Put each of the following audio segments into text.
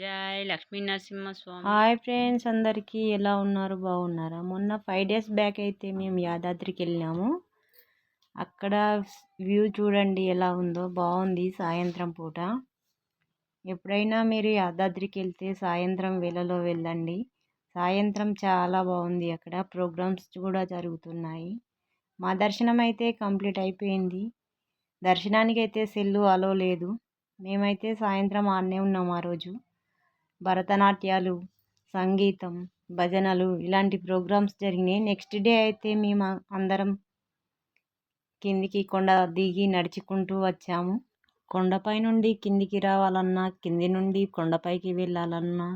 జై Lakshmi Narasimhaswamy. Hi friends అందరికీ ఎలా ఉన్నారు? బాగున్నారా? మొన్న ఫైవ్ డేస్ బ్యాక్ అయితే మేము యాదాద్రికి వెళ్ళినాము. అక్కడ వ్యూ చూడండి ఎలా ఉందో. బాగుంది సాయంత్రం పూట. ఎప్పుడైనా మీరు యాదాద్రికి వెళ్తే సాయంత్రం వేళలో వెళ్ళండి. సాయంత్రం చాలా బాగుంది అక్కడ. ప్రోగ్రామ్స్ కూడా జరుగుతున్నాయి. మా దర్శనం అయితే కంప్లీట్ అయిపోయింది. దర్శనానికి అయితే సెల్లు అలో లేదు. మేమైతే సాయంత్రం ఆడనే ఉన్నాం ఆ రోజు. భరతనాట్యాలు సంగీతం భజనలు ఇలాంటి ప్రోగ్రామ్స్ జరిగినాయి. నెక్స్ట్ డే అయితే మేము అందరం కిందికి కొండ దిగి నడుచుకుంటూ వచ్చాము. కొండపై నుండి కిందికి రావాలన్నా కింది నుండి కొండపైకి వెళ్ళాలన్నా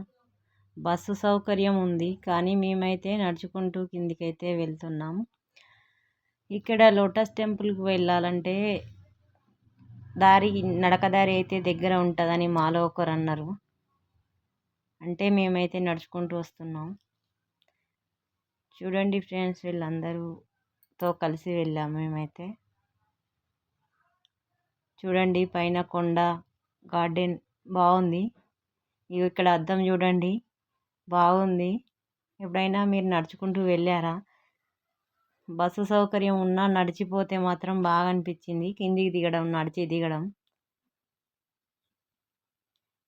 బస్సు సౌకర్యం ఉంది. కానీ మేమైతే నడుచుకుంటూ కిందికైతే వెళ్తున్నాము. ఇక్కడ లోటస్ టెంపుల్కి వెళ్ళాలంటే దారి నడక దారి అయితే దగ్గర ఉంటుందని మాలో ఒకరు అన్నారు. అంటే మేమైతే నడుచుకుంటూ వస్తున్నాం. చూడండి ఫ్రెండ్స్ వీళ్ళందరూతో కలిసి వెళ్ళాము మేమైతే. చూడండి పైన కొండ గార్డెన్ బాగుంది. ఇక్కడ అద్దం చూడండి బాగుంది. ఎప్పుడైనా మీరు నడుచుకుంటూ వెళ్ళారా? బస్సు సౌకర్యం ఉన్నా నడిచిపోతే మాత్రం బాగా అనిపించింది. కిందికి దిగడం నడిచి దిగడం.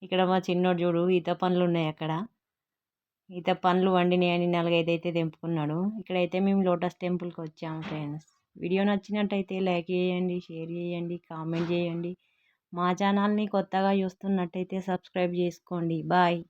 ఇక్కడ మా చిన్నోడు చూడు ఈత పండ్లు ఉన్నాయి అక్కడ. ఈత పండ్లు వండినాయని నాలుగైదు అయితే తెంపుకున్నాడు. ఇక్కడైతే మేము లోటస్ టెంపుల్కి వచ్చాము ఫ్రెండ్స్. వీడియో నచ్చినట్టయితే లైక్ చేయండి షేర్ చేయండి కామెంట్ చేయండి. మా ఛానల్ని కొత్తగా చూస్తున్నట్టయితే సబ్స్క్రైబ్ చేసుకోండి. బాయ్.